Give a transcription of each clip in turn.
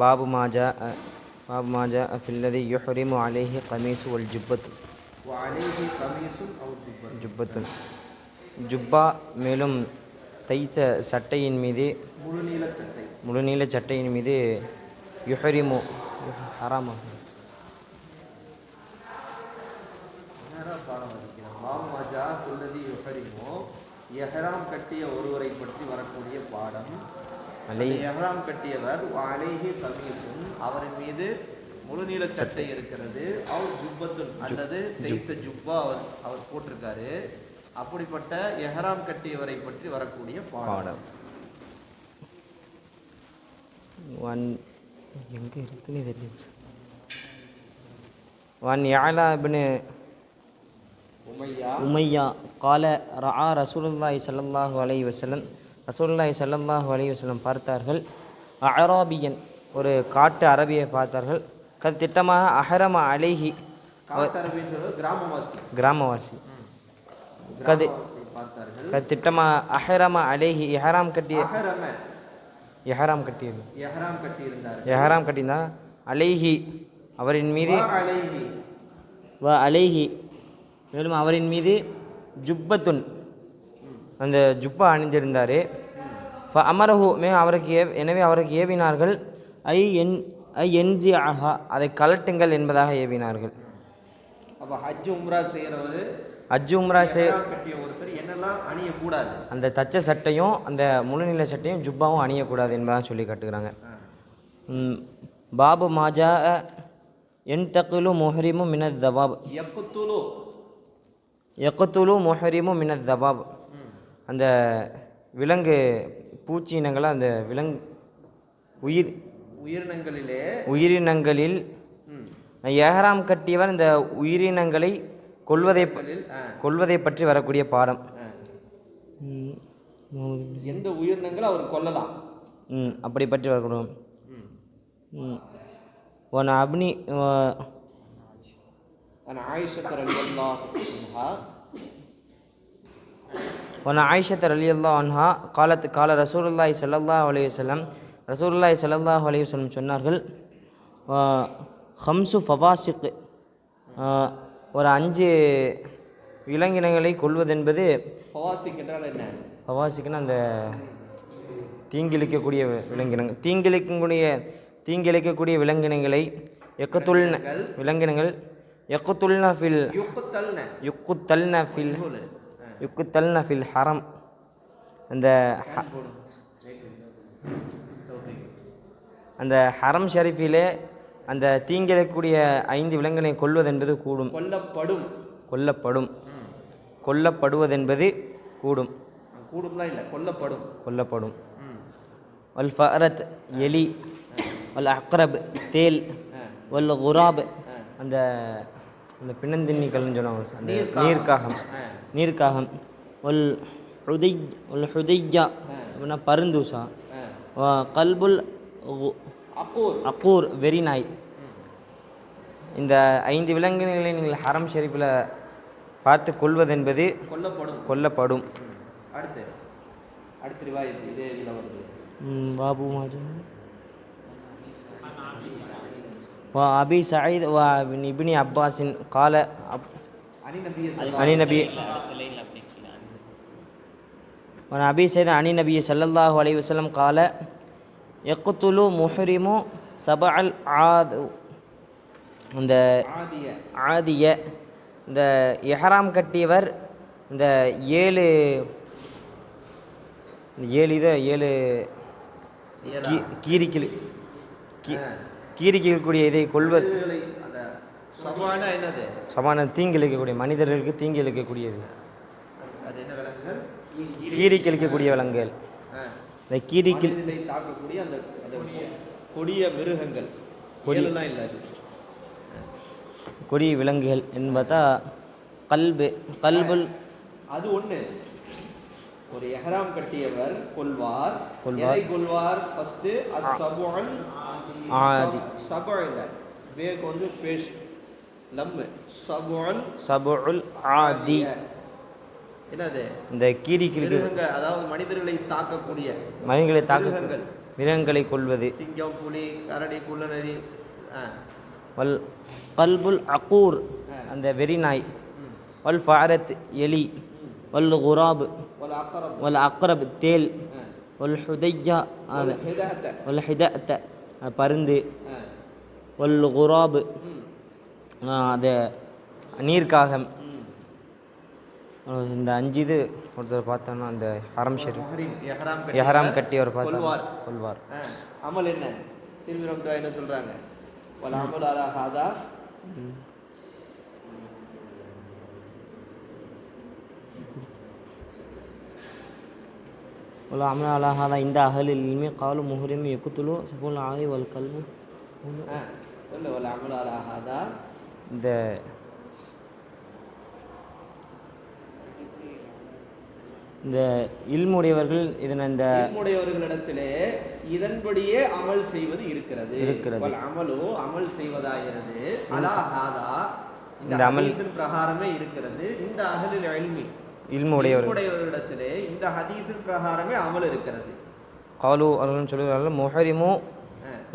பாபு மாஜா பாபு மாஜா ஃபில்லதி யுஹரிமு அலேஹி கமீசு ஒல் ஜுப்பத்து. ஜுப்பத்து. ஜுப்பா மேலும் தைத்த சட்டையின் மீது முழுநீள சட்டையின் மீது யுஹரிமு ஹராமா. பாடம் இருக்கிறோம் மாஜா ஃபில்லதி எஹராம் கட்டிய எஹராம் கட்டியவர் அலேஹி கமீசும் அவரின் மீது முழுநீள சட்டை இருக்கிறது. அவர் ஜுப்பத்துன் அல்லது தைத்த ஜுப்பா அவர் அவர் போட்டிருக்காரு. அப்படிப்பட்ட எஹராம் கட்டியவரை பற்றி வரக்கூடிய பாடம். ஒன் எங்கே இருக்குன்னு தெரியும் சார். ஒன் யாலா இப்னு உமையா. உமையா. கால ரஆ ரசூலுல்லாஹி ஸல்லல்லாஹு அலைஹி வஸல்லம். ரசூலுல்லாஹி ஸல்லல்லாஹு அலைஹி வஸல்லம் பார்த்தார்கள் அராபியன் ஒரு காட்டு அரபியை பார்த்தார்கள். கது திட்டமாக அஹரம சொல்வது கிராமவாசி. கிராமவாசி. கது கது திட்டமாக அஹரம அலைஹி எஹராம் கட்டிய எஹராம் கட்டியது. எஹராம் கட்டினா அலைஹி அவரின் மீது வ அலைஹி மேலும் அவரின் மீது ஜுப்பத்துன் அந்த ஜுப்பா அணிந்திருந்தார். ஃப அமரஹு மே அவருக்கு ஏ எனவே அவருக்கு ஏவினார்கள். ஐ என் ஐ என்ஜி அஹா அதை கலட்டுங்கள் என்பதாக ஏவினார்கள். அப்ப ஹஜ் உம்ரா செய்யறவரு அஜ் உம்ரா சே எஹராம் கட்டிய ஒருத்தர் என்னெல்லாம் அணியக்கூடாது? அந்த தச்ச சட்டையும் அந்த முழுநிலை சட்டையும் ஜுப்பாவும் அணியக்கூடாது என்பதாக சொல்லி கட்டுக்கிறாங்க ம், பாபு மாஜா என் தக்குலு முஹரிமு மினத் தபாப் எக்குத்துலு எக்கத்துலு முஹரிமு மினத் தபாப் அந்த விலங்கு பூச்சி இனங்களை அந்த விலங்கு உயிர் உயிரினங்களிலே உயிரினங்களில் ம், ஏஹராம் கட்டியவர் இந்த உயிரினங்களை கொல்வதை ப- களில், ஆ, கொல்வதை பற்றி வரக்கூடிய பாடம் ஆ. ம், முகமது பின் எந்த உயிரினங்களை அவர் கொல்லலாம் ம் அப்படி பற்றி வரக்கூடும் ம். ம் ஒன் அப்னி வ- عن عائشة رضي الله عنها ஒன் ஆயிஷத் அலி அல்லா அன்ஹா காலத்து கால ரசூலுல்லாஹி ஸல்லல்லாஹு அலைஹி வஸல்லம் ரசூலுல்லாஹி ஸல்லல்லாஹு அலைஹி வஸல்லம் சொன்னார்கள் ஹம்சு ஃபவாசிக் ஒரு அஞ்சு விலங்கினங்களை கொள்வதென்பது ஃபவாசிக் என்றால் என்ன? அந்த தீங்கிழிக்கக்கூடிய விலங்கினங்கள் தீங்கிழிக்கக்கூடிய தீங்கிழிக்கக்கூடிய விலங்கினங்களை எக்கத்துள்ன விலங்கினங்கள் எக்கத்துள்ன ஃபில் யுக்குத்தல்ன. யுக்குத்தல்ன ஃபில் யுக்குத்தல்ன ஃபில் ஹரம். அந்த அந்த ஹரம் ஷரீஃபிலே அந்த தீங்கிழக்கூடிய ஐந்து விலங்கினை கொல்வதென்பது கூடும். கொல்லப்படும். கொல்லப்படும். கொல்லப்படுவதென்பது கூடும். கூடும்லாம் இல்லை கொல்லப்படும். கொல்லப்படும். வல் ஃபரத் எலி வல் அக்ரப் தேல் வல் குராப். அந்த அந்த பிணந்தின்னிகள்னு சொல்லுவாங்க. அந்த நீர்க்காகம். நீர்க்காகம் உல் ஹுதை ஒல் ஹுதையா அப்படின்னா பருந்தூசா. கல்புல் அக்கூர் அக்கூர் வெறி நாய். இந்த ஐந்து விலங்கினங்களை நீங்கள் ஹரம் ஷெரீஃபில் பார்த்து கொள்வதென்பது கொல்லப்படும். கொல்லப்படும். அடுத்து அடுத்து ரிவாயத் இதே இதில் பாபு மாஜி. வா அபி சயீத் வா இபினி அப்பாஸின் கால அப் நபிய عن النبي وعن أبي سعيد عن النبي صلى الله عليه وسلم قال يقتل محرم سبع العاد இந்த ஆதிய ஆதிய இந்த எஹராம் கட்டியவர் இந்த ஏழு இந்த ஏழு இதை ஏழு கீ கீரிக்கிள் கீ கீரிக்கக்கூடிய இதை கொள்வது சபானா என்னது? சமான தீங்கு இழைக்கக்கூடிய மனிதர்களுக்கு தீங்கு இழைக்கக்கூடியது. அது என்ன விலங்குகள். இந்த கீரிக்கில் மனிதனை தாக்கக்கூடிய அந்த கொடிய மிருகங்கள். கொடியெல்லாம் இல்லை அது. கொடிய விலங்குகள் என்று பார்த்தா கல்பு கல்புல் அது ஒண்ணு. ஒரு எஹராம் கட்டியவர் கொள்வார் கொல்வார். எதை கொள்வார் ஃபர்ஸ்ட் அஸ்ஸபுல் ஆதி. சபு இல்ல. பேக் வந்து பேஷ் லம்மு சபுல் சபுல் ஆதி என்னது? இந்த கீரிக்கிற்கு மிருகங்கள் அதாவது மனிதர்களை தாக்கக்கூடிய மனிதர்களை தாக்க மிருகங்கள். கொள்வது சிங்கம் புலி கரடி குள்ளநரி வல் கல்புல் அக்கூர் அந்த வெறி நாய். வல் ஃபாரத் எலி. வல் குராப். வல் அக்ரப். தேல். வல் ஹுதையா வல் ஹிதத்த பருந்து. வல் குராப். அது நீர்க்காகம் இந்த அஞ்சு இது ஒருத்தர் பார்த்தோன்னா அந்த ஹரம் ஷெரி எஹராம் கட்டி அவர் பார்த்தோம் கொள்வார் அமல் என்ன? திரும்பி ரம்தா என்ன சொல்கிறாங்க வல அமல் அலா ஹாதா. வல அமல் அலா இந்த அகலிலுமே இல்மே காலு முஹரிம் எக்குத்துலு சபுல் ஆதி வல் கல்வு சொல்லு. வல அமல் அலா இந்த இந்த இல்முடையவர்கள் இதனை இந்த உடையவர்களிடத்திலே இதன்படியே அமல் செய்வது இருக்கிறது. இருக்கிறது. அமலு அமல் செய்வதாகிறது. அலா ஹாதா. இந்த அமல் பிரகாரமே இருக்கிறது. இந்த அகலில் இல்மி. இல்முடையவர்கள் உடையவர்களிடத்திலே இந்த ஹதீஸின் பிரகாரமே அமல் இருக்கிறது. காலு அவர்கள் சொல்கிறார்கள் முஹரிமு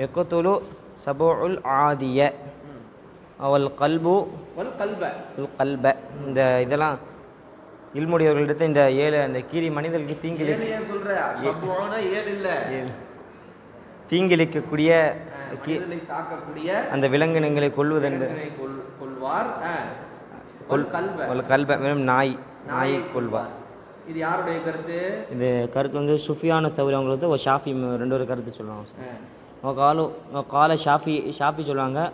எக்கத்துலு சபுல் ஆதிய. அவள் கல்பு. வல் கல்ப. உல் கல்ப. இந்த இதெல்லாம் இல்முடையவர்களிடத்து இந்த ஏழு அந்த கீரி மனிதர்களுக்கு தீங்கிழி ஏழு இல்ல. தீங்கிழிக்கக்கூடிய தாக்கக்கூடிய அந்த விலங்கினங்களை கொள்வதென்று கொல்- கொல்வார். ஆ. வல் கல்ப. வெறும் நாய் நாயை கொள்வார் இது யாருடைய கருத்து? இது கருத்து வந்து சுஃபியான தவிர அவங்களுக்கு ஒரு ஷாஃபி ரெண்டு ஒரு கருத்து சொல்லுவாங்க சார். காலு கால ஷாஃபி ஷாஃபி சொல்லுவாங்க.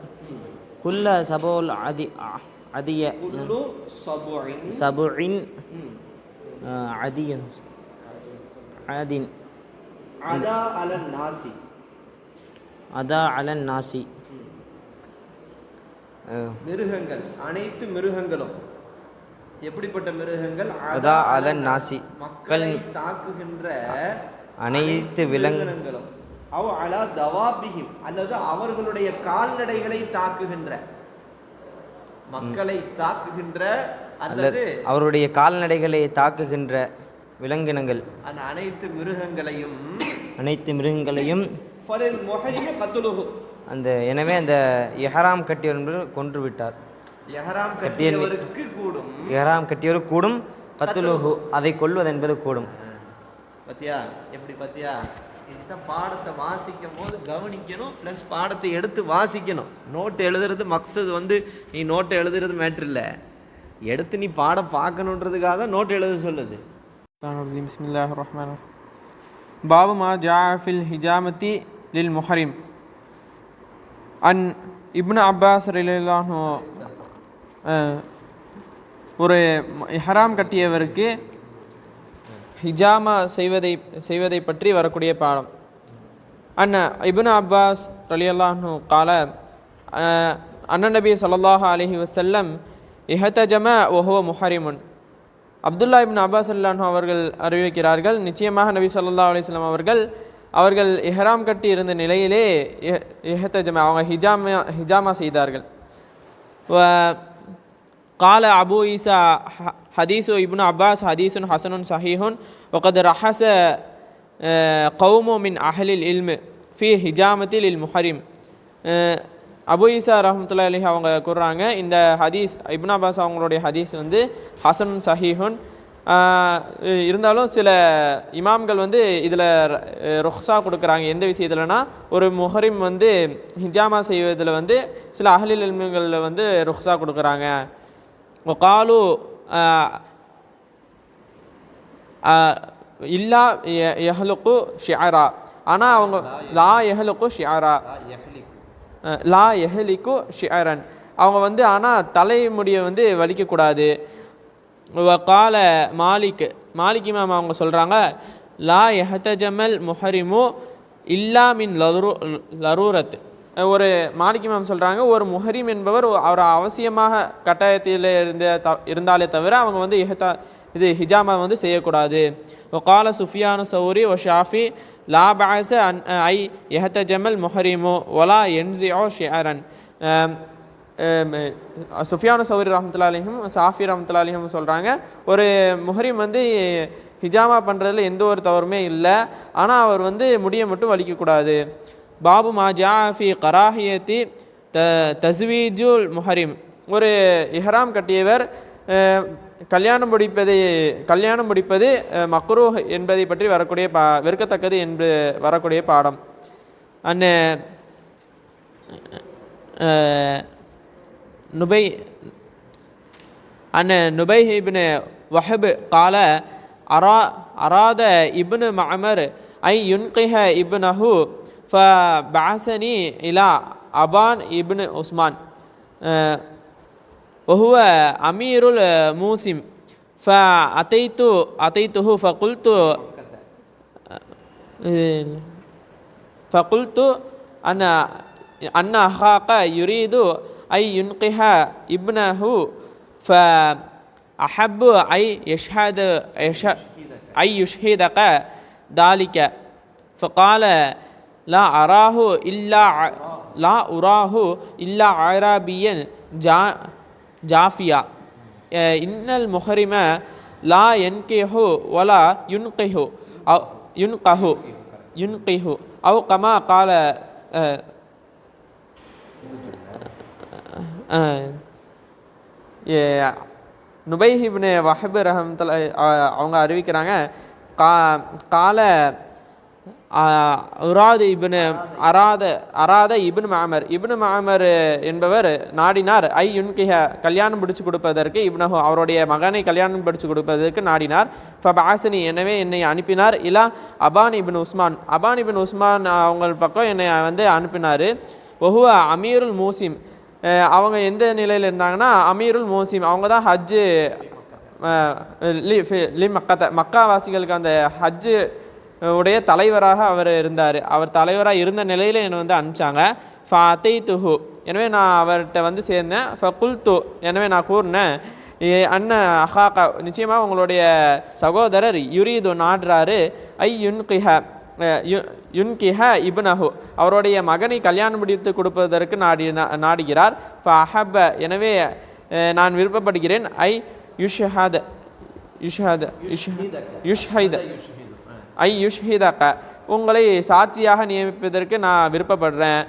குல்ல சபோல் அதி அதிய சபுஇன். அதிய அதின். அதா அலன் நாசி. அதா அலன் நாசி. மிருகங்கள் அனைத்து மிருகங்களும். எப்படிப்பட்ட மிருகங்கள்? அதா அலன் நாசி. மக்களை தாக்குகின்ற அனைத்து விலங்கு விலங்கினங்களும் அவ் அலா தவாபிஹிம் அல்லது அவர்களுடைய கால்நடைகளை தாக்குகின்ற மக்களை தாக்குகின்ற அல்லது அவருடைய கால்நடைகளை தாக்குகின்ற விலங்கினங்கள். அந்த அனைத்து மிருகங்களையும் அனைத்து மிருகங்களையும் அந்த எனவே அந்த எஹராம் கட்டியவர் கொன்று விட்டார் எஹராம் கட்டியவருக்கு கூடும். எஹராம் கட்டியவர் கூடும். கத்துலுஹு அதை கொல்வது என்பது கூடும். பத்தியா? எப்படி பத்தியா? இந்த பாடத்தை வாசிக்கும் போது கவனிக்கணும் ப்ளஸ் பாடத்தை எடுத்து வாசிக்கணும். நோட்டு எழுதுறது மக்சது வந்து நீ நோட்டை எழுதுறது மேட்ரு இல்லை. எடுத்து நீ பாடம் பார்க்கணுன்றதுக்காக தான் நோட்டு எழுத சொல்லுது. பாபுமா ஜாஃபில் ஹிஜாமதி லில் முஹரிம் அன் இப்னு அப்பாஸ் ரிலானோ ஒரு ஹராம் கட்டியவருக்கு ஹிஜாமா செய்வதை செய்வதை பற்றி வரக்கூடிய பாடம். அண்ணன் இபுன் அப்பாஸ் ரலியல்லாஹு கால அண்ணன் நபி சல்லாஹா அலஹி வசல்லம் இஹதஜம ஒஹோ முஹரிமுன். அப்துல்லா இபின் அப்பாஸ் அல்லாஹு அவர்கள் அறிவிக்கிறார்கள் நிச்சயமாக நபி சொல்லா அலிஸ்லாம் அவர்கள் அவர்கள் இஹ்ராம் கட்டி இருந்த நிலையிலே இஹ்- அவங்க ஹிஜாமா ஹிஜாமா செய்தார்கள். قال أبو عيسى ح- حديث ابن عباس حديث حسن صحيح وقد رحس آه، قوم من أهل العلم في ஹிஜாமத்தி லில் முஹரிம் அபு ஈசா ரஹமத்துல்லா அலி அவங்க கூறுறாங்க இந்த ஹதீஸ் இப்னு அப்பாஸ் அவங்களுடைய ஹதீஸ் வந்து ஹசன் சஹீஹுன் ஆஹ் இருந்தாலும் சில இமாம்கள் வந்து இதில் ருஹ்ஸா கொடுக்குறாங்க எந்த விஷயத்துலனா ஒரு முஹரிம் வந்து ஹிஜாமா செய்வதில் வந்து சில அகலில் இல்முகளில் வந்து ருஹ்ஸா கொடுக்குறாங்க காலு இல்லா எஹலுக்கு ஷியாரா ஷியரா ஆனால் அவங்க லா எஹலுக்கு ஷியாரா லா எஹலிக்கு ஷியரன் அவங்க வந்து ஆனால் தலைமுடியை வந்து வலிக்கக்கூடாது. கால மாலிக் மாலிக் இமாம் அவங்க சொல்கிறாங்க லா எஹத்தஜமல் முஹரிமு இல்லா மின் லரு லரூரத் ஒரு மாலிக் இமாம் சொல்கிறாங்க ஒரு முஹரீம் என்பவர் அவர் அவசியமாக கட்டாயத்தில் இருந்த த இருந்தாலே தவிர அவங்க வந்து இஹத்தா இது ஹிஜாமா வந்து செய்யக்கூடாது. கால சுஃபியானு சௌரி ஒ ஷாஃபி லா பாச அன் ஐ எஹத்த ஜமல் முஹரீமோ ஒலா என்சிஓ ஷியரன் சுஃபியானு சௌரி ரஹமத்துல்லா அலிஹும் சாஃபி ரஹமத்துல்லா அலிஹும் சொல்கிறாங்க ஒரு முஹரீம் வந்து ஹிஜாமா பண்ணுறதுல எந்த ஒரு தவறுமே இல்லை ஆனால் அவர் வந்து முடியை மட்டும் வலிக்கக்கூடாது. பாபு மாஜா கராஹியத்தி த தஸ்வீஜுல் முஹரிம். ஒரு இஹ்ராம் கட்டியவர் கல்யாணம் முடிப்பதை கல்யாணம் முடிப்பது மக்ரூ என்பதை பற்றி வரக்கூடிய பா வெறுக்கத்தக்கது என்று வரக்கூடிய பாடம். அன்னு நுபை அன்ன நுபை இபின் வஹபு கால அரா அராத இப்னு மமர் ஐ யுன்கிஹ இப்னஹு فبعثني إلى أبان ابن عثمان. آه، وهو أمير الموسم. فأتيت أتيته فقلت آه، فقلت أنا أن أخاك يريد أن ينقح ابنه فأحب أن يشهد يش- أن يشهدك ذلك. فقال லா அராஹு இல்லா லா உராஹு இல்லா ஆராபியன் ஜா ஜாஃபியா இன்னல் முஹரிம லா என்கேஹு ஒலா யுன்கிஹு யுன்கஹு யுன்கிஹு அவ் கமா கால நுபைஹிப்னு வஹபு ரஹமத்துல அவங்க அறிவிக்கிறாங்க கா கால உராது இபின் அராத அராத இபின் மாமர். இபின் மாமர் என்பவர் நாடினார். ஐ யுன்கிஹ கல்யாணம் பிடிச்சு கொடுப்பதற்கு இப்னஹு அவருடைய மகனை கல்யாணம் பிடிச்சு கொடுப்பதற்கு நாடினார். ஃபபாசனி எனவே என்னை அனுப்பினார். இலா upon ibn Usman. Upon ibn Usman அவங்க பக்கம் என்னை வந்து அனுப்பினார். ஒஹுவ அமீருல் மூசிம். அவங்க எந்த நிலையில் இருந்தாங்கன்னா அமீருல் மூசிம். அவங்க தான் ஹஜ்ஜு அஹ், லி மக்கா மக்கா வாசிகளுக்கு அந்த ஹஜ்ஜு உடைய தலைவராக அவர் இருந்தார். அவர் தலைவராக இருந்த நிலையில் என்னை வந்து அனுப்பிச்சாங்க. ஃபத்தை துஹு எனவே நான் அவர்கிட்ட வந்து சேர்ந்தேன். ஃபகுல்து. எனவே நான் கூறினேன் ஏ அண்ணன் அஹாக்கா நிச்சயமாக உங்களுடைய சகோதரர் யுரீது நாடுறாரு. ஐ யுன்கிஹ யு- யுன்கிஹ இப்னஹு. அவருடைய மகனை கல்யாணம் முடித்து கொடுப்பதற்கு நாடி நாடுகிறார் நாடுகிறார். ஃபஹப. எனவே நான் விருப்பப்படுகிறேன். ஐ யுஷ்ஹத யுஷ்ஹத் யுஷ்ஹைத ஐ யுஷ்ஹிதக. உங்களை சாட்சியாக நியமிப்பதற்கு நான் விருப்பப்படுறேன்.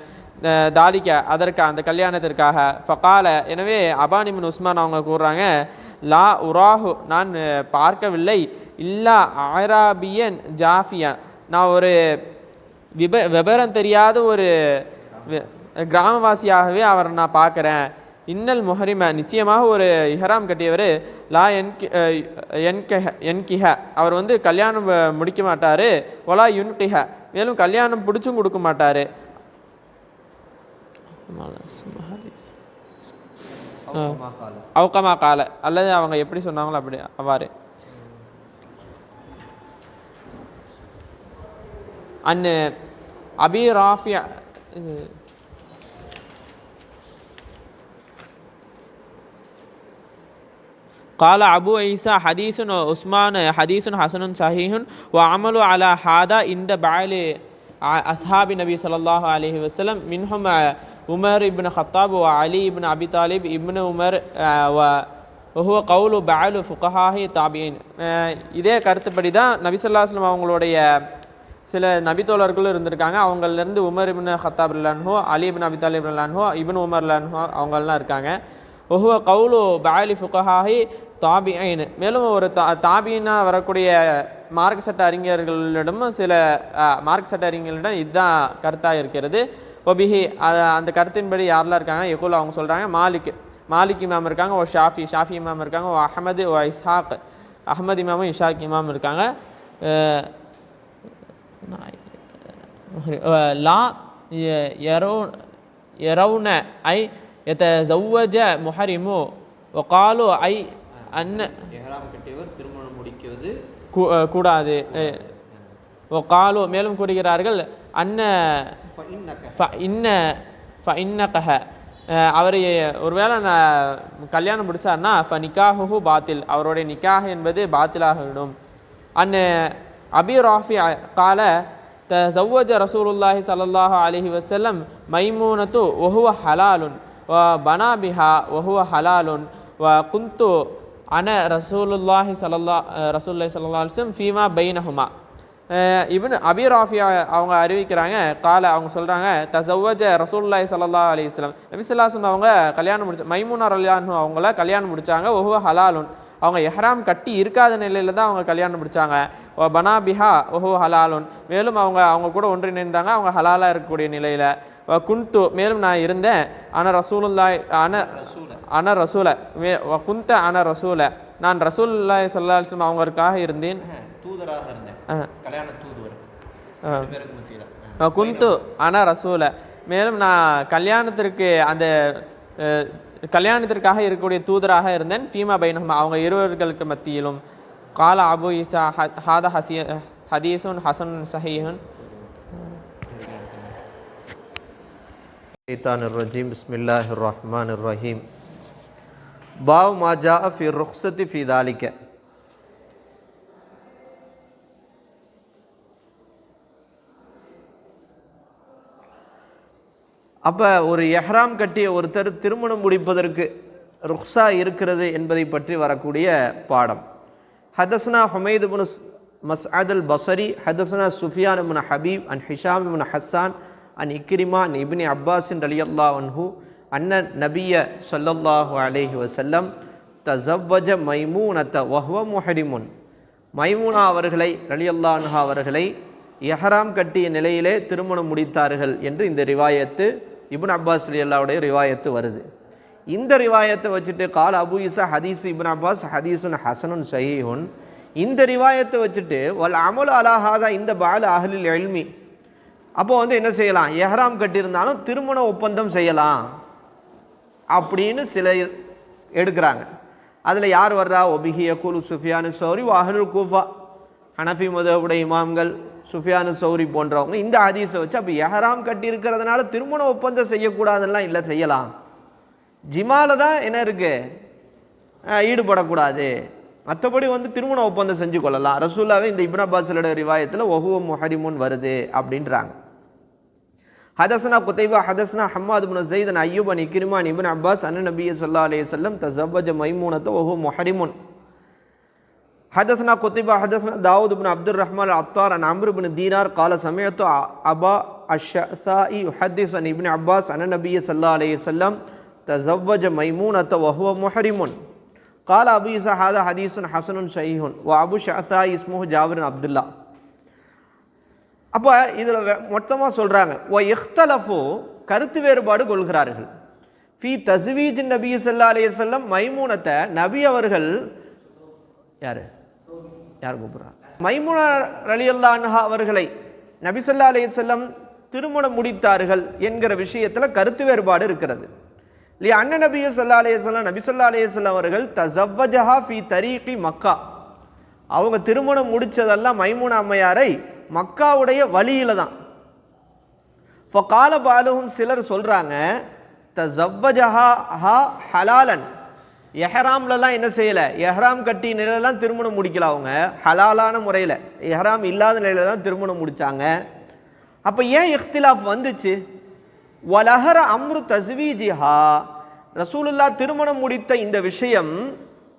தாலிக்க அதற்கு அந்த கல்யாணத்திற்காக. ஃபகால எனவே அபானிமின் உஸ்மான் அவங்க கூறுறாங்க லா உராஹு நான் பார்க்கவில்லை. இல்லா ஆராபியன் ஜாஃபியன் நான் ஒரு விப விபரம் தெரியாத ஒரு கிராமவாசியாகவே அவரை நான் பார்க்குறேன். இன்னல் முஹரிமா நிச்சயமாக ஒரு இஹராம் கட்டியவர் லா என்கி அஹ் என்கிஹ. அவர் வந்து கல்யாணம் முடிக்க மாட்டார். ஒலா யுன்கிஹ. மேலும் கல்யாணம் பிடிச்சும் கொடுக்க மாட்டார். அவுக்கமா கால. அல்லது அவங்க எப்படி சொன்னாங்களோ அப்படி அவ்வாறு. அன்னு அபி ராஃபியா கால அபு ஐசா ஹதீசுன் உஸ்மான் ஹதீசுன் ஹசனுன் சஹீஹுன் ஓ அமலு அலா ஹாதா இந்த பாலி அஸ்ஹாபி நபி சொல்லாஹு அலஹி வசலம் மின்ஹும் உமர் இப்னு ஹத்தாப் ஓ அலி இப்னு அபி தாலிப் இப்னு உமர் ஒஹுவ கவுலு பாலு ஃபுகஹாஹி தாபியின் இதே கருத்துப்படி தான் நபிசல்லாஸ்லம் அவங்களுடைய சில நபித்தோழர்களும் இருந்திருக்காங்க. அவங்கள்லேருந்து உமர் இபின் ஹத்தாப் இல்லான்ஹோ அலி இபின் அபி தாலிப் இல்லான்ஹோ இபின் உமர் இல்லான்ஹோ அவங்கள்லாம் இருக்காங்க. ஒஹுவ கவுலு பாலி ஃபுகஹாஹி தாபிஐனு மேலும் ஒரு தா தாபினாக வரக்கூடிய மார்க் சட்ட அறிஞர்களிடமும் சில மார்க் சட்ட அறிஞர்களிடம் இதுதான் கருத்தாக இருக்கிறது. ஒபிஹி அந்த கருத்தின்படி யாரெல்லாம் இருக்காங்க எகுல் அவங்க சொல்கிறாங்க மாலிக் மாலிக் இமாம் இருக்காங்க ஓ ஷாஃபி ஷாஃபி இமாம் இருக்காங்க ஓ அஹமது ஓ இஸ்ஹாக் அஹமது இமாமும் இஷாக் இமாம் இருக்காங்க. லா எரோ எரவுன ஐ எத்த ஜவ்வஜ முஹரிமு ஒ காலு ஐ அன்ன எஹராம் கட்டியவர் திருமணம் முடிக்குவது கூடாது. காலோ மேலும் கூறுகிறார்கள் அன்ன இன்ன இன்னகஹ. அவர் ஒருவேளை நான் கல்யாணம் முடித்தார்னா ஃப நிக்காஹு பாத்தில். அவருடைய நிக்காக என்பது பாத்திலாகிவிடும் அன் அபி ராஃபி கால த சவ்வஜ ரசூலுல்லாஹி சல்லாஹு அலஹி வசல்லம் மைமூனத்து ஒஹுவ ஹலாலுன் வ பனாபிஹா ஒஹுவ ஹலாலுன் வ குந்து அன ரசூலுல்லாஹி சலல்லா ரசூல்லாய் சல்லா ஃபீமா பைனஹுமா இவனு அபி ராஃபியா அவங்க அறிவிக்கிறாங்க காலை அவங்க சொல்கிறாங்க தசவஜ ரசூல்லாய் சல்லா அலிஸ்லாம் நபிசுல்லாஸ்லம் அவங்க கல்யாணம் முடிச்சு மைமூனார் அலியானு அவங்கள கல்யாணம் முடிச்சாங்க ஒஹுவ ஹலாலுன் அவங்க எஹ்ராம் கட்டி இருக்காத நிலையில் தான் அவங்க கல்யாணம் முடித்தாங்க ஓ பனா பிஹா ஓஹோ ஹலாலுன் மேலும் அவங்க அவங்க கூட ஒன்றிணைந்தாங்க அவங்க ஹலாலாக இருக்கக்கூடிய நிலையில் குந்து மேலும் நான் இருந்தேன். அன ரசூலுல்லாய் அன அன ரசூல. மே குந்த அன ரசூல. நான் ரசூலுல்லாய் சல்லா அலிஸ்லாம் அவங்களுக்காக இருந்தேன். தூதராக இருந்தேன். கல்யாண தூதுவர். குந்து அன ரசூல. மேலும் நான் கல்யாணத்திற்கு அந்த கல்யாணத்திற்காக இருக்கக்கூடிய தூதராக இருந்தேன். ஃபீமா பைனஹுமா அவங்க இருவர்களுக்கு மத்தியிலும். கால அபு இசா ஹாத ஹசிய ஹதீசுன் ஹசன் சஹீஹுன். الشيطان الرجيم بسم الله الرحمن الرحيم باب ما جاء في الرخصة في ذلك அப்போ ஒரு எஹ்ராம் கட்டிய ஒருத்தர் திருமணம் முடிப்பதற்கு ருக்ஸா இருக்கிறது என்பதை பற்றி வரக்கூடிய பாடம் ஹதஸ்னா ஹுமைது முன் மஸ்அத் அல் பசரி ஹதஸ்னா சுஃபியான் முன் ஹபீப் அன் ஹிஷாம் முன் ஹஸ்ஸான் அன் இக்ரிமா அன் இப்னி அப்பாஸின் ரலியல்லா அன்ஹு அன்ன நபிய சொல்லல்லாஹு அலேஹி வசல்லம் தஸவ்வஜ மைமூனத்த வஹ்வ முஹரிமுன் மைமூனா அவர்களை அலி அன்ஹா அவர்களை எஹராம் கட்டிய நிலையிலே திருமணம் முடித்தார்கள் என்று இந்த ரிவாயத்து இபுன் அப்பாஸ் ரலியல்லாவுடைய ரிவாயத்து வருது. இந்த ரிவாயத்தை வச்சுட்டு கால் அபு இசா ஹதீஸ் இபின் அப்பாஸ் ஹதீஸுன் ஹசனுன் சஹீஹுன். இந்த ரிவாயத்தை வச்சுட்டு வல் அமுல் அலாஹாதா இந்த பால அஹலில் எழ்மி அப்போ வந்து என்ன செய்யலாம்? எஹ்ராம் கட்டியிருந்தாலும் திருமண ஒப்பந்தம் செய்யலாம் அப்படின்னு சிலர் எடுக்கிறாங்க. அதில் யார் வர்றா? ஒபிகிய குலு சுஃபியானு சௌரி வாஹனுல் கூஃபா. ஹனஃபி மதவுடைய இமாம்கள் சுஃபியானு சௌரி போன்றவங்க இந்த ஹதீஸை வச்சு அப்போ எஹராம் கட்டி இருக்கிறதுனால திருமண ஒப்பந்தம் செய்யக்கூடாதுலாம் இல்லை செய்யலாம். ஜிமால தான் என்ன இருக்கு? ஈடுபடக்கூடாது. மற்றபடி வந்து திருமண ஒப்பந்தம் செஞ்சு கொள்ளலாம். ரசூல்லாவே இந்த இப்ன அப்பாஸலோட ரிவாயத்தில் ஒஹுவ முஹரிமுன் வருது அப்படின்றாங்க. حدثنا قتيبة حدثنا حماد بن زيد عن أيوب عن إكرمة عن ابن عباس أن النبي صلى الله عليه وسلم تزوج ميمونة وهو محرم. حدثنا قتيبة حدثنا داود بن عبد الرحمن العطار عن عمرو بن دينار قال سمعت أبا الشعثاء يحدث عن ابن عباس أن النبي صلى الله عليه وسلم تزوج ميمونة وهو محرم. قال أبو عيسى هذا حديث حسن صحيح وأبو الشعثاء اسمه جابر بن عبد الله. அப்போ இதில் மொத்தமாக சொல்கிறாங்க ஓ இஹ்தலஃபோ கருத்து வேறுபாடு கொள்கிறார்கள். ஃபி தஸ்வீஜ் நபி ஸல்லல்லாஹு அலைய செல்லம் மைமூனத்தை நபி அவர்கள் யார்? யார் கூப்பிட்றா? மைமுனா அலி அன்ஹா அவர்களை நபி சொல்லா அலைய செல்லம் திருமணம் முடித்தார்கள் என்கிற விஷயத்தில் கருத்து வேறுபாடு இருக்கிறது. இல்லையா அண்ணன் நபி சொல்லா அலைஹி வஸல்லம் நபி சொல்லா அலைஹி வஸல்லம் அவர்கள் தசவ்வஜஹா ஃபி தரீகி மக்கா. அவங்க திருமணம் முடித்ததெல்லாம் மைமுனா அம்மையாரை மக்காவுடைய வழியில தான். இப்போ பாலுவும் சிலர் சொல்கிறாங்க த ஜவ்வஜஹா ஹா ஹலாலன். எஹராம்லலாம் என்ன செய்யலை? எஹ்ராம் கட்டி நிலையிலலாம் திருமணம் முடிக்கல அவங்க. ஹலாலான முறையில். எஹ்ராம் இல்லாத நிலையில தான் திருமணம் முடித்தாங்க அப்போ ஏன் இஃப்திலாஃப் வந்துச்சு? வலஹர அம்ரு தஸ்வீஜிஹா. ரசூலுல்லா திருமணம் முடித்த இந்த விஷயம்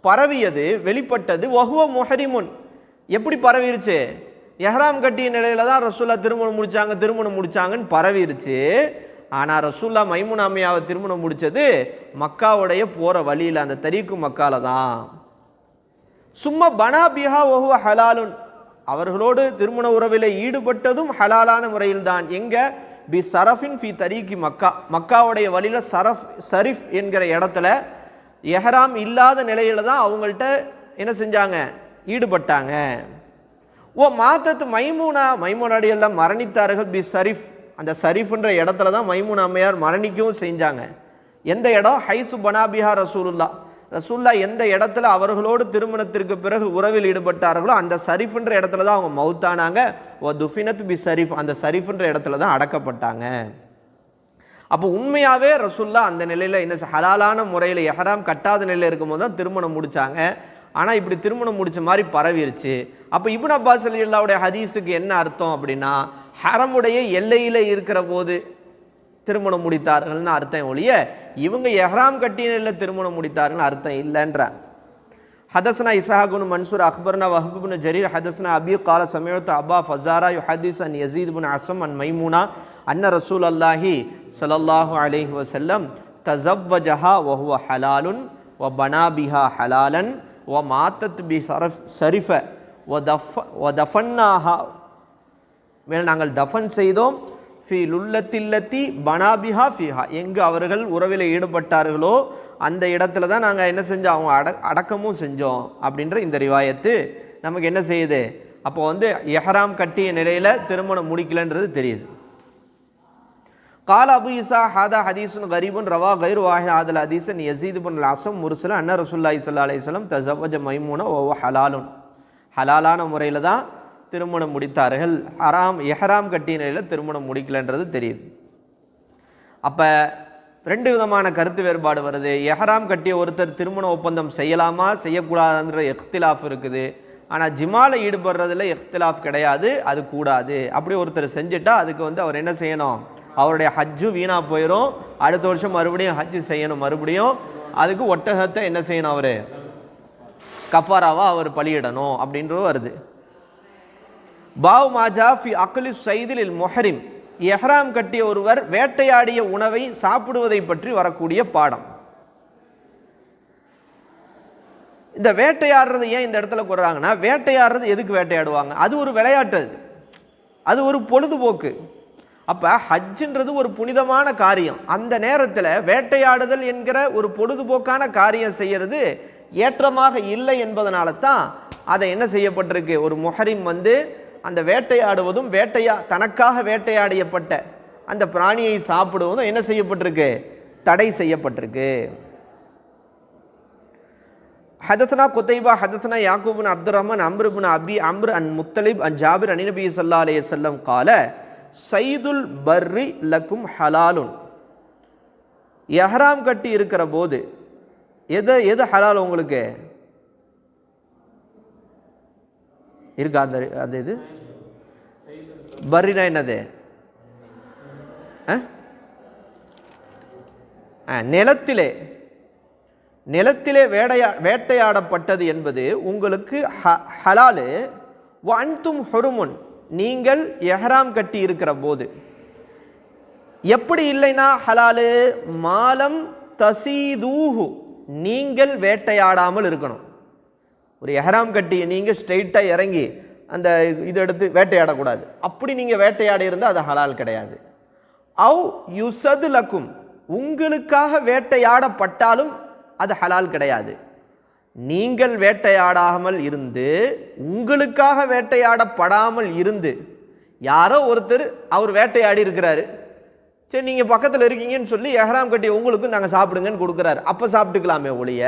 பரவியது வெளிப்பட்டது. வஹுவ மொஹரிமுன். எப்படி பரவிருச்சு? எஹ்ராம் கட்டிய நிலையில தான் ரசூல்லா திருமணம் முடிச்சாங்க திருமணம் முடிச்சாங்கன்னு பரவிருச்சு. ஆனால் ரசூல்லா மைமுனாமையாவை திருமணம் முடிச்சது மக்காவுடைய போகிற வழியில் அந்த தரீக்கு மக்கால தான். சும்மா பனா பிஹா ஒஹுவ ஹலாலுன். அவர்களோடு திருமண உறவிலே ஈடுபட்டதும் ஹலாலான முறையில்தான். எங்க? பி சரஃபின் ஃபி தரீக்கி மக்கா. மக்காவுடைய வழியில் சரஃப் சரிஃப் என்கிற இடத்துல எஹராம் இல்லாத நிலையில தான் அவங்கள்ட்ட என்ன செஞ்சாங்க? ஈடுபட்டாங்க. ஓ மாத்தத்து மைமூனா மைமூனாடி எல்லாம் மரணித்தார்கள். பி சரிஃப் அந்த சரிஃப்ன்ற இடத்துல தான் மைமூன் அம்மையார் மரணிக்கவும் செஞ்சாங்க. எந்த இடம்? ஹைசு பனாபிஹா ரசூலுல்லா. ரசூல்லா எந்த இடத்துல அவர்களோடு திருமணத்திற்கு பிறகு உறவில் ஈடுபட்டார்களோ அந்த சரிஃப்ன்ற இடத்துல தான் அவங்க மௌத்தானாங்க ஓ துஃபினத் பி சரிஃப் அந்த சரிஃப்ன்ற இடத்துல தான் அடக்கப்பட்டாங்க. அப்போ உண்மையாகவே ரசுல்லா அந்த நிலையில் என்ன ஹலாலான முறையில் எஹராம் கட்டாத நிலையில் இருக்கும்போது தான் திருமணம் முடித்தாங்க ஆனால் இப்படி திருமணம் முடிச்ச மாதிரி பரவிருச்சு அப்போ இப்னு அப்பாஸ் அல்லாவுடைய ஹதீஸுக்கு என்ன அர்த்தம் அப்படின்னா ஹரமுடைய எல்லையில் இருக்கிற போது திருமணம் முடித்தார்கள்னு அர்த்தம் ஒழிய இவங்க எஹ்ராம் கட்டிய நிலையில் திருமணம் முடித்தார்கள்னு அர்த்தம் இல்லைன்றாங்க حدثنا إسحاق بن منصور أخبرنا وهب بن جرير حدثنا أبي قال سمعت أبا فزارة يحدث عن يزيد بن عاصم عن ميمونة أن رسول الله صلى الله عليه وسلم تزوجها وهو حلال وبنى بها حلالا ஒ மாத்தத் பி சரஃப் சரிஃப. ஓ தஃப ஓ தஃபன்னாஹா. மேலே நாங்கள் தஃபன் செய்தோம். ஃபி லுல்லத்தில்லத்தி பனாபிஹா ஃபிஹா. எங்கு அவர்கள் உறவில் ஈடுபட்டார்களோ அந்த இடத்துல தான் நாங்கள் என்ன செஞ்சோம்? அவங்க அட அடக்கமும் செஞ்சோம் அப்படின்ற இந்த ரிவாயத்து நமக்கு என்ன செய்யுது? அப்போ வந்து எஹராம் கட்டிய நிலையில் திருமணம் முடிக்கலைன்றது தெரியுது. قال ابو عيسى هذا حديث غريب رواه غير واحد هذا الحديث عن يزيد بن العاصم مرسلا ان رسول الله صلى الله عليه وسلم تزوج ميمونه وهو حلال ஹலாலான முறையில் தான் திருமணம் முடித்தார்கள் ஹராம் எஹராம் கட்டிய நிலையில் திருமணம் முடிக்கலன்றது தெரியுது அப்போ ரெண்டு விதமான கருத்து வேறுபாடு வருது எஹராம் கட்டிய ஒருத்தர் திருமண ஒப்பந்தம் செய்யலாமா செய்யக்கூடாதுன்ற எக்திலாஃப் இருக்குது ஆனால் ஜிமால ஈடுபடுறதுல எக்திலாஃப் கிடையாது அது கூடாது அப்படி ஒருத்தர் செஞ்சுட்டா அதுக்கு வந்து அவர் என்ன செய்யணும் அவருடைய ஹஜ்ஜு வீணாக போயிடும் அடுத்த வருஷம் மறுபடியும் ஹஜ்ஜு செய்யணும் மறுபடியும். அதுக்கு ஒட்டகத்தை என்ன செய்யணும் அவர்? கஃபாராவா அவர் பலியிடணும் அப்படின்றது வருது. பாவ் மாஜா ஃபி அக்லி சைதில் மொஹரிம். எஹ்ராம் கட்டிய ஒருவர் வேட்டையாடிய உணவை சாப்பிடுவதை பற்றி வரக்கூடிய பாடம். இந்த வேட்டையாடுறது ஏன் இந்த இடத்துல கூறுறாங்கன்னா வேட்டையாடுறது எதுக்கு வேட்டையாடுவாங்க? அது ஒரு விளையாட்டு அது. அது ஒரு பொழுதுபோக்கு. அப்போ ஹஜ்ஜுன்றது ஒரு புனிதமான காரியம். அந்த நேரத்தில் வேட்டையாடுதல் என்கிற ஒரு பொழுதுபோக்கான காரியம் செய்கிறது ஏற்றமாக இல்லை என்பதனால தான் அதை என்ன செய்யப்பட்டிருக்கு? ஒரு முஹரிம் வந்து அந்த வேட்டையாடுவதும் வேட்டையா தனக்காக வேட்டையாடியப்பட்ட அந்த பிராணியை சாப்பிடுவதும் என்ன செய்யப்பட்டிருக்கு? தடை செய்யப்பட்டிருக்கு. ஹதத்னா குத்தைபா ஹதத்னா யாக்கூபின் அப்துல் ரஹ்மான் அம்ருபின் அபி அம்ரு அன் முத்தலிப் அன் ஜாபிர் அனிநபி சல்லா அலைய செல்லம் கால சைதுல் பர்ரி லக்கும் ஹலாலுன். எஹராம் கட்டி இருக்கிற போது எதை எது ஹலால் உங்களுக்கு? இருக்கா அந்த அந்த இது? பர்ரினா என்னது? நிலத்திலே நிலத்திலே வேடையா வேட்டையாடப்பட்டது என்பது உங்களுக்கு ஹ ஹலாலு அன்தும் ஹொருமுன். நீங்கள் எஹ்ராம் கட்டி இருக்கிற போது. எப்படி இல்லைன்னா ஹலாலு? மாலம் தசீதூஹு. நீங்கள் வேட்டையாடாமல் இருக்கணும். ஒரு எஹ்ராம் கட்டி நீங்கள் ஸ்ட்ரெயிட்டாக இறங்கி அந்த இது எடுத்து வேட்டையாடக்கூடாது. அப்படி நீங்கள் வேட்டையாடி இருந்தால் அது ஹலால் கிடையாது. அவ் யுசது லக்கும் உங்களுக்காக வேட்டையாடப்பட்டாலும் அது ஹலால் கிடையாது. நீங்கள் வேட்டையாடாமல் இருந்து உங்களுக்காக வேட்டையாடப்படாமல் இருந்து யாரோ ஒருத்தர் அவர் வேட்டையாடி இருக்கிறாரு. சரி நீங்கள் பக்கத்தில் இருக்கீங்கன்னு சொல்லி எஹராம் கட்டி உங்களுக்கும் நாங்கள் சாப்பிடுங்கன்னு கொடுக்குறாரு. அப்போ சாப்பிட்டுக்கலாமே ஒழிய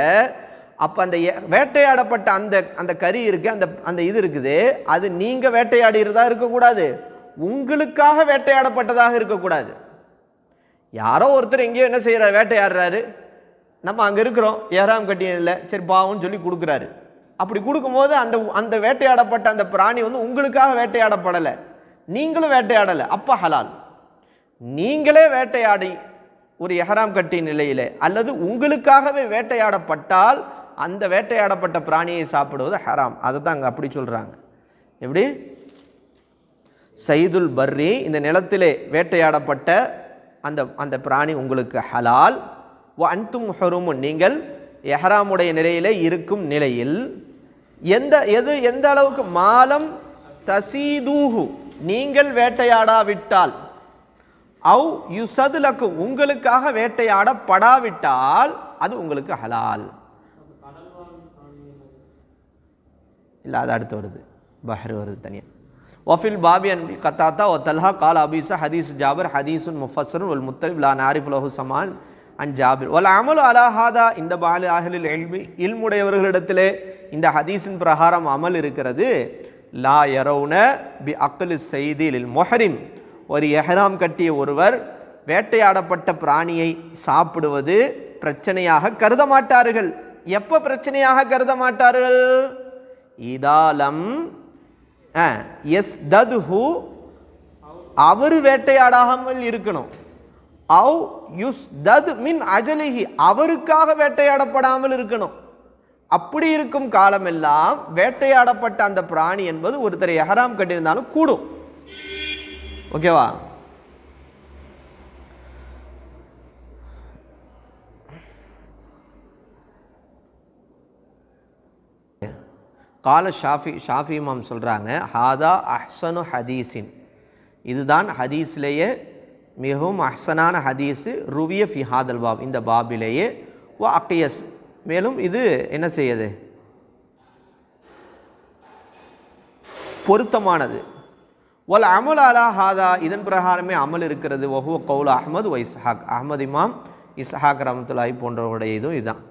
அப்போ அந்த எ- வேட்டையாடப்பட்ட அந்த அந்த கறி இருக்குது அந்த அந்த இது இருக்குது அது நீங்கள் வேட்டையாடிறதா இருக்கக்கூடாது. உங்களுக்காக வேட்டையாடப்பட்டதாக இருக்கக்கூடாது. யாரோ ஒருத்தர் எங்கேயோ என்ன செய்கிறார் வேட்டையாடுறாரு. நம்ம அங்கே இருக்கிறோம் ஏறாம் கட்டியம் இல்லை சரி பாவம்னு சொல்லி கொடுக்குறாரு. அப்படி கொடுக்கும்போது அந்த அந்த வேட்டையாடப்பட்ட அந்த பிராணி வந்து உங்களுக்காக வேட்டையாடப்படலை. நீங்களும் வேட்டையாடலை. அப்போ ஹலால். நீங்களே வேட்டையாடி ஒரு எஹராம் கட்டிய நிலையில் அல்லது உங்களுக்காகவே வேட்டையாடப்பட்டால் அந்த வேட்டையாடப்பட்ட பிராணியை சாப்பிடுவது ஹராம். அதை தான் அங்கே அப்படி சொல்கிறாங்க எப்படி? சைதுல் பர்ரி இந்த நிலத்திலே வேட்டையாடப்பட்ட அந்த அந்த பிராணி உங்களுக்கு ஹலால். அன்தும் ஹொருமுன் நீங்கள் எஹராமுடைய நிலையில் இருக்கும் நிலையில் எந்த எது எந்த அளவுக்கு மாலம் தசீதூஹு நீங்கள் வேட்டையாடாவிட்டால் அவ் யுசதுலக்கு உங்களுக்காக வேட்டையாடப்படாவிட்டால் அது உங்களுக்கு ஹலால். இல்லை அது அடுத்து வருது. பஹர் வருது தனியாக ஒஃபில் பாபி அன்பி கத்தாத்தா ஒ தல்ஹா கால் அபீஸா ஹதீஸ் ஜாபர் ஹதீஸுன் முஃபஸருன் உல் முத்தலிப் லா நாரிஃபுலஹு சமான் அன் ஜாபிர் வல் அமலு அலாஹாதா இந்த பாலு அகலில் எல்மி இல்முடையவர்களிடத்திலே இந்த ஹதீஸின் பிரகாரம் அமல் இருக்கிறது லா யரௌன பி அக்கலு செய்தியில் மொஹரிம் ஒரு எஹராம் கட்டிய ஒருவர் வேட்டையாடப்பட்ட பிராணியை சாப்பிடுவது பிரச்சனையாக கருத மாட்டார்கள் எப்போ பிரச்சனையாக கருத மாட்டார்கள் இதாலம் எஸ் ததுஹு அவர் வேட்டையாடாமல் இருக்கணும் அவ் யுஸ் தத் மின் அஜலிஹி அவருக்காக வேட்டையாடப்படாமல் இருக்கணும். அப்படி இருக்கும் காலமெல்லாம் வேட்டையாடப்பட்ட அந்த பிராணி என்பது ஒருத்தர் எஹராம் கட்டியிருந்தாலும் கூடும். ஓகேவா? கால ஷாஃபி ஷாஃபி இமாம் சொல்கிறாங்க ஹாதா அஹ்சனு ஹதீஸின். இதுதான் ஹதீஸ்லேயே மிகவும் அஹ்சனான ஹதீஸு ருவிய ஃபி ஹாதல் பாப் இந்த பாபிலேயே. ஓ அக்கியஸ். மேலும் இது என்ன செய்யுது? பொருத்தமானது. ஒல் அமல் அலா ஹாதா இதன் பிரகாரமே அமல் இருக்கிறது. ஒஹுவ கவுல் அஹமது ஒ இஸ்ஹாக். அஹமது இமாம் இஸ்ஹாக் ரஹமத்துல்லாஹி போன்றவருடைய இதுவும் இதுதான்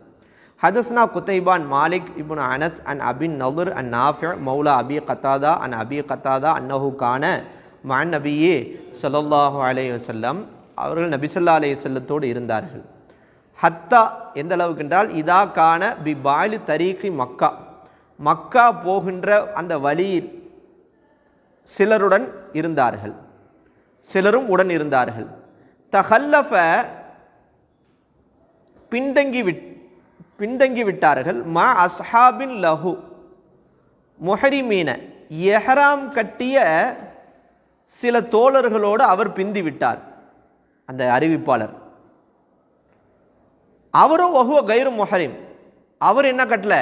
ஹதஸ்னா குத்தைபான் மாலிக் இப்னு அனஸ் அன் அபின் நதுர் அன் நாஃபி மௌலா அபி கத்தாதா அன் அபி கத்தாதா அன்னஹு கான மான் நபியே சொல்லல்லாஹு அலைய வஸல்லம் அவர்கள் நபிசல்லா அலைய செல்லத்தோடு இருந்தார்கள். ஹத்தா எந்த அளவுக்கு என்றால் இதா காண பி பாலி தரீகி மக்கா. மக்கா போகின்ற அந்த வழியில் சிலருடன் இருந்தார்கள். சிலரும் உடன் இருந்தார்கள். தஹல்லஃப பின்தங்கி விட் பின்தங்கி விட்டார்கள். மா அஸ்ஹாபின் லஹு முஹரிமீன எஹராம் கட்டிய சில தோழர்களோடு அவர் பிந்தி விட்டார் அந்த அறிவிப்பாளர். அவரும் வஹுவ கைரு மொஹரிம். அவர் என்ன கட்டல?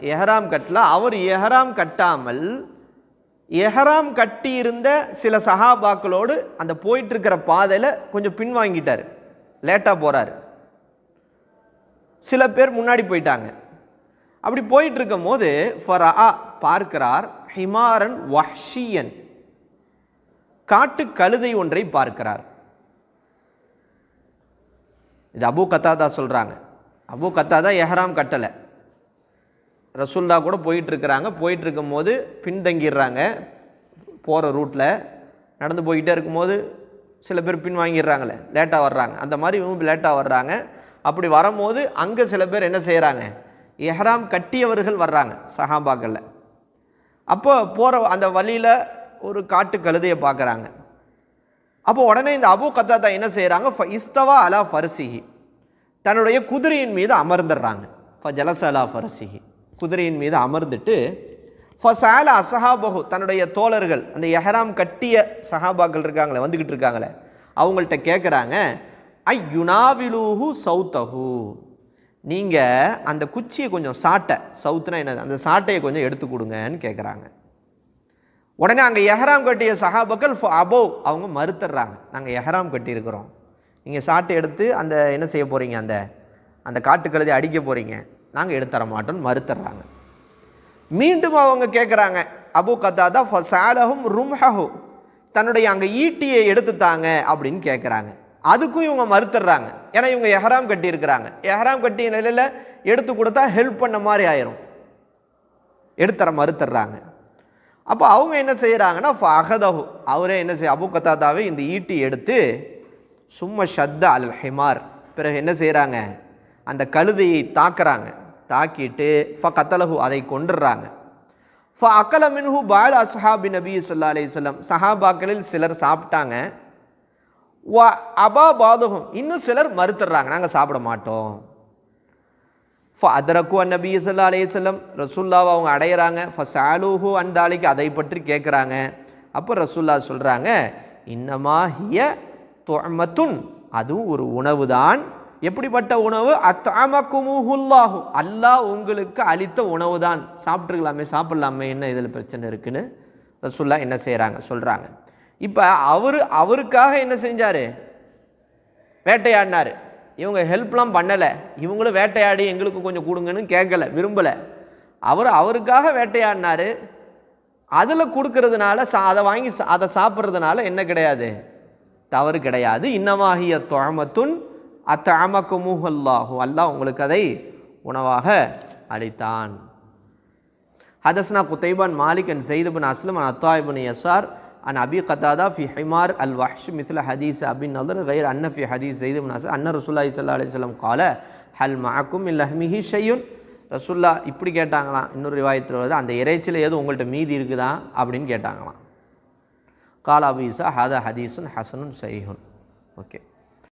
எஹராம் கட்டல. அவர் எஹராம் கட்டாமல் எஹராம் கட்டியிருந்த சில சஹாபாக்களோடு அந்த போயிட்டு இருக்கிற பாதையில் கொஞ்சம் பின்வாங்கிட்டார். லேட்டாக போகிறார் சில பேர் முன்னாடி போயிட்டாங்க. அப்படி போயிட்டு இருக்கும் போது ஃபரா பார்க்கிறார் ஹிமாரன் வஹ்ஷியன். காட்டு கழுதை ஒன்றை பார்க்கிறார். இது அபு கத்தாதா சொல்கிறாங்க அபு கத்தாதா எஹராம் கட்டலை. ரசுல்லா கூட போயிட்டு போயிட்டுருக்கும் போது பின்தங்கிடுறாங்க போகிற ரூட்டில் நடந்து போய்கிட்டே இருக்கும்போது சில பேர் பின் வாங்கிடுறாங்களே லேட்டாக வர்றாங்க. அந்த மாதிரி இவங்க லேட்டாக வர்றாங்க. அப்படி வரும்போது அங்கே சில பேர் என்ன செய்கிறாங்க எஹராம் கட்டியவர்கள் வர்றாங்க சஹாபாக்களில். அப்போ போகிற அந்த வழியில் ஒரு காட்டு கழுதையை பார்க்குறாங்க. அப்போ உடனே இந்த அபு கத்தாத்தா என்ன செய்கிறாங்க ஃப இஸ்தவா அலா ஃபர்சிஹி. தன்னுடைய குதிரையின் மீது அமர்ந்துடுறாங்க. ஃப ஜலச அலா ஃபர்சிஹி. குதிரையின் மீது அமர்ந்துட்டு ஃபசால அசஹாபஹு தன்னுடைய தோழர்கள் அந்த எஹராம் கட்டிய சஹாபாக்கள் இருக்காங்களே வந்துக்கிட்டு இருக்காங்களே அவங்கள்ட்ட கேட்குறாங்க ஐ யுனாவிலூஹு சௌத்தஹு. நீங்கள் அந்த குச்சியை கொஞ்சம் சாட்டை சவுத்துனா என்னது? அந்த சாட்டையை கொஞ்சம் எடுத்து கொடுங்கன்னு கேட்குறாங்க உடனே அங்கே எஹராம் கட்டிய சஹாபக்கள் அபோ அவங்க மறுத்துடுறாங்க. நாங்கள் எஹராம் கட்டியிருக்கிறோம். நீங்கள் சாட்டை எடுத்து அந்த என்ன செய்ய போகிறீங்க அந்த அந்த காட்டு கழுதை அடிக்க போகிறீங்க நாங்கள் எடுத்தர மாட்டோம்னு மறுத்துடுறாங்க. மீண்டும் அவங்க கேட்குறாங்க அபு கத்தாதா ஃபசாலஹும் ரும்ஹஹு. தன்னுடைய அங்கே ஈட்டியை எடுத்துத்தாங்க அப்படின்னு கேட்குறாங்க அதுக்கும் இவங்க மறுத்துடுறாங்க. ஏன்னா இவங்க எஹராம் கட்டியிருக்கிறாங்க. எஹராம் கட்டிய நிலையில் எடுத்து கொடுத்தா ஹெல்ப் பண்ண மாதிரி ஆயிரும். எடுத்துற மறுத்துடுறாங்க. அப்போ அவங்க என்ன செய்கிறாங்கன்னா அகதஹு அவரே என்ன செய்ய அபு கத்தாதாவே இந்த ஈட்டி எடுத்து சும்மா ஷத்த அல் ஹிமார். பிறகு என்ன செய்கிறாங்க அந்த கழுதையை தாக்குறாங்க. தாக்கிட்டு ஃப கத்தலஹு அதை கொண்டுடுறாங்க ஃப அக்கல மின்ஹு பால் அஸ்ஹாபி நபி சொல்லா அலையம் சஹாபாக்களில் சிலர் சாப்பிட்டாங்க. வ அபா பாதகம் இன்னும் சிலர் மறுத்துடுறாங்க. நாங்கள் சாப்பிட மாட்டோம். ஃப அதரக்கு நபி சொல்லா அலையம் ரசுல்லாவை அவங்க அடையிறாங்க. ஃபஸ் ஆலூஹு அந்தாலிக்கு அதை பற்றி கேட்குறாங்க அப்போ ரசுல்லா சொல்கிறாங்க இன்னமா ஹிய தொமத்துன் அதுவும் ஒரு உணவு தான் எப்படிப்பட்ட உணவு? அத்தாமக்குமுஹுல்லாஹு அல்லாஹ் உங்களுக்கு அளித்த உணவு தான் சாப்பிட்ருக்கலாமே சாப்பிட்லாமே என்ன இதில் பிரச்சனை இருக்குன்னு ரசுல்லா என்ன செய்கிறாங்க சொல்கிறாங்க இப்போ அவர் அவருக்காக என்ன செஞ்சார்? வேட்டையாடினார். இவங்க ஹெல்ப்லாம் பண்ணலை. இவங்களும் வேட்டையாடி எங்களுக்கு கொஞ்சம் கொடுங்கன்னு கேட்கல விரும்பலை. அவர் அவருக்காக வேட்டையாடினார். அதில் கொடுக்கறதுனால சா அதை வாங்கி சா- அதை சாப்பிட்றதுனால என்ன கிடையாது? தவறு கிடையாது. இன்னமாகிய தொழமத்துன் அத்தமக்குமுஹல்லாஹு அல்லாஹ் உங்களுக்கு அதை உணவாக அளித்தான். ஹதஸ்னா குத்தைபான் மாலிக் அண்ட் சைதுபின் அஸ்லம் அன் அத்தாயிபின் அன் அபி கதாதா ஃபி ஹிமார் அல் வஹ்ஷ் மிஸ்ல ஹதீஸ் அபின் நதர் கயிர் அன்ன ஃபி ஹதீஸ் செய்து அஸ்லம் அன்ன ரசூல்லாய் சல்லா அலிஸ்லம் கால ஹல் மாக்கும் இல் லஹ்மிஹி ஷையுன் ரசுல்லா இப்படி கேட்டாங்களாம். இன்னொரு ரிவாயத்தில் வருது அந்த இறைச்சியில் ஏதும் உங்கள்கிட்ட மீதி இருக்குதா? அப்படின்னு கேட்டாங்களாம். கால அபு ஹதா ஹதீஸுன் ஹசனுன் சைஹுன் ஓகே